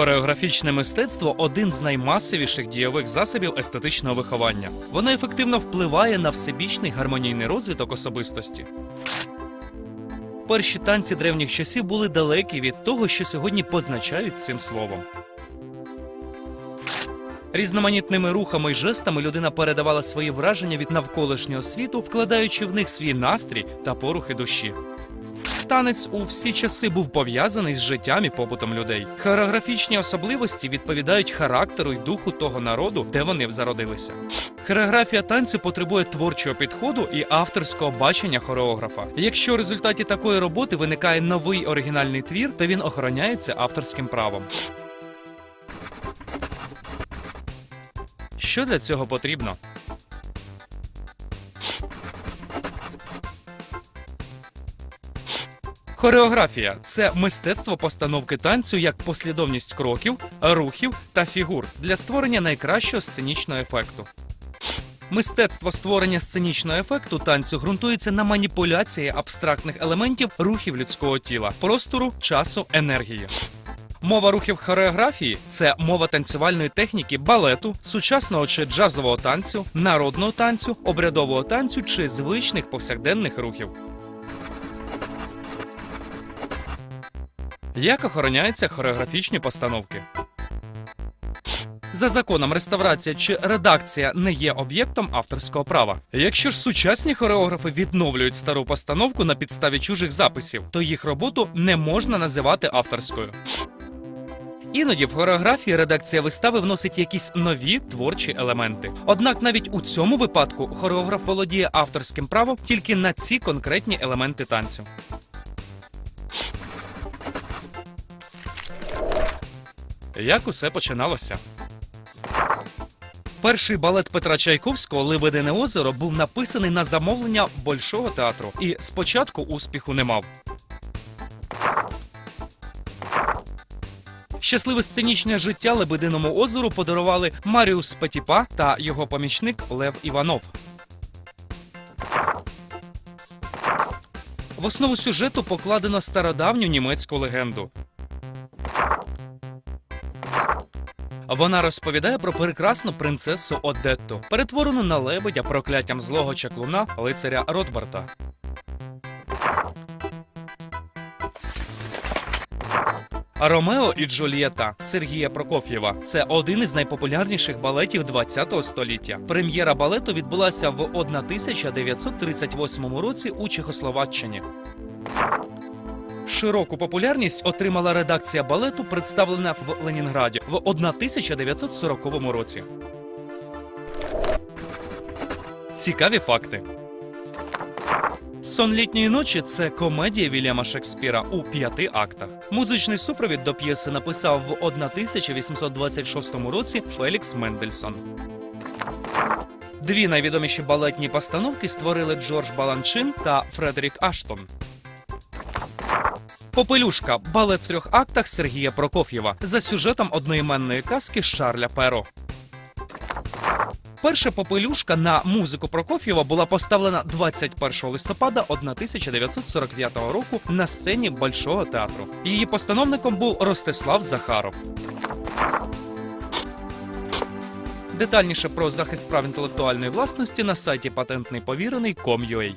Хореографічне мистецтво один з наймасовіших дієвих засобів естетичного виховання. Воно ефективно впливає на всебічний гармонійний розвиток особистості. Перші танці древніх часів були далекі від того, що сьогодні позначають цим словом. Різноманітними рухами й жестами людина передавала свої враження від навколишнього світу, вкладаючи в них свій настрій та порухи душі. Танець у всі часи був пов'язаний з життям і побутом людей. Хореографічні особливості відповідають характеру й духу того народу, де вони зародилися. Хореографія танцю потребує творчого підходу і авторського бачення хореографа. Якщо в результаті такої роботи виникає новий оригінальний твір, то він охороняється авторським правом. Що для цього потрібно? Хореографія це мистецтво постановки танцю як послідовність кроків, рухів та фігур для створення найкращого сценічного ефекту. Мистецтво створення сценічного ефекту танцю ґрунтується на маніпуляції абстрактних елементів рухів людського тіла, простору, часу, енергії. Мова рухів хореографії це мова танцювальної техніки балету, сучасного чи джазового танцю, народного танцю, обрядового танцю чи звичних повсякденних рухів. Як охороняються хореографічні постановки? За законом реставрація чи редакція не є об'єктом авторського права. Якщо ж сучасні хореографи відновлюють стару постановку на підставі чужих записів, то їх роботу не можна називати авторською. Іноді в хореографії редакція вистави вносить якісь нові творчі елементи. Однак навіть у цьому випадку хореограф володіє авторським правом тільки на ці конкретні елементи танцю. Як усе починалося? Перший балет Петра Чайковського Лебедине озеро був написаний на замовлення Большого театру і спочатку успіху не мав. Щасливе сценічне життя Лебединому озеру подарували Маріус Петіпа та його помічник Лев Іванов. В основу сюжету покладено стародавню німецьку легенду. Вона розповідає про прекрасну принцесу Одетту, перетворену на лебедя прокляттям злого чаклуна лицаря Ротбарта. Ромео і Джульєта Сергія Прокоф'єва це один із найпопулярніших балетів ХХ століття. Прем'єра балету відбулася в 1938 році у Чехословаччині. Широку популярність отримала редакція балету, представлена в Ленінграді в 1940 році. Цікаві факти. Сон літньої ночі це комедія Вільяма Шекспіра у п'яти актах. Музичний супровід до п'єси написав в 1826 році Фелікс Мендельсон. Дві найвідоміші балетні постановки створили Джордж Баланчин та Фредерік Аштон. Попелюшка балет в трьох актах Сергія Прокоф'єва за сюжетом одноіменної казки Шарля Перо. Перша попелюшка на музику Прокоф'єва була поставлена 21 листопада 1945 року на сцені Большого театру. Її постановником був Ростислав Захаров. Детальніше про захист прав інтелектуальної власності на сайті патентний повірений.com.ua.